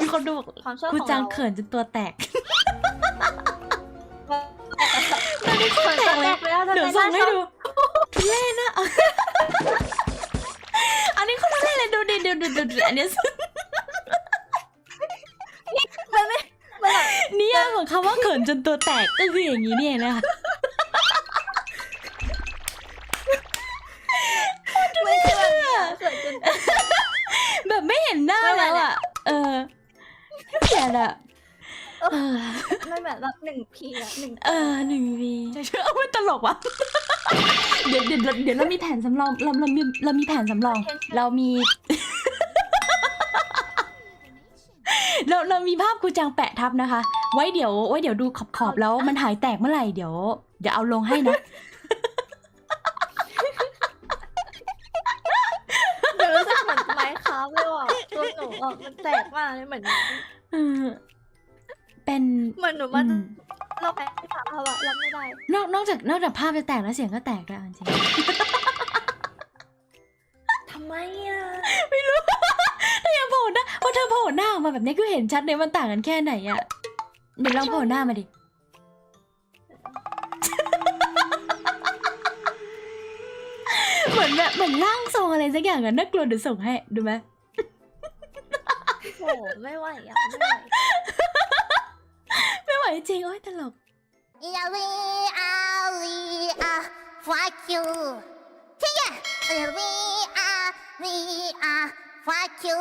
มีคนดูบอกความชอบกูของจังเราเขินจนตัวแตกตอนนี้คนแตกเลยแล้วทำไมเดี๋ยวส่งให้น่าชอบดูทุเล่นะอันนี้คนทุเล่เลยดูดิดูดูดูดูอันนี้มันไม่มันแบบนิยามของคำว่าเขินจนตัวแตกก็คืออย่างนี้นี่เองนะคะไม่ใช่แบบนี้อะเกิดจนแบบไม่เห็นหน้าแล้วอะ เออเกลียดอะเออมันแบบแบบหนึ่งพีอะหนึ่งเออหนึ่งวีเอาไม่ตลกว่ะเดี๋ยวเดี๋ยวเดี๋ยวเรามีแผนสำรองเราเรามีเรามีแผนสำรอง เรามีเราเรามีภาพกูจังแปะทับนะคะ ไว้เดี๋ยวไว้เดี๋ยวดูขอบขอบๆแล้วมันหายแตกเมื่อไหร่เดี๋ยวเดี๋ยวเอาลงให้นะ ค้าเลยว่ะตัวหนูอะมันแตกมากเลยเหมือนเออเป็นเหมือนหนูอืมันมเราแพ้ภาพอะรับไม่ได้ นอกนอกจากนอกจากภาพจะแตกแล้วเสียงก็แตกด้วยเอาจริงทำไมอะถ้าอย่าโผล่หน้าพอเธอโผล่หน้าออกมาแบบนี้ก็เห็นชัดเลยมันต่างกันแค่ไหนอะเดี๋ยวลองโผล่หน้ามาดิ เหมือนแบบเหมือนร่างทรงอะไรสักอย่างอะน่ากลัวเดี๋ยวส่งให้ดูไหม โหไม่ไหวอะไม่ไหวไม่ไหวจริงโอ้ยตลก Yeah, we are, we are, fuck you. Take it. Yeah, we are, we are, fuck you.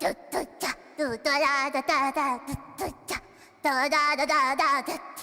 Do do da, do da da da da da, do do da, da da da da da, do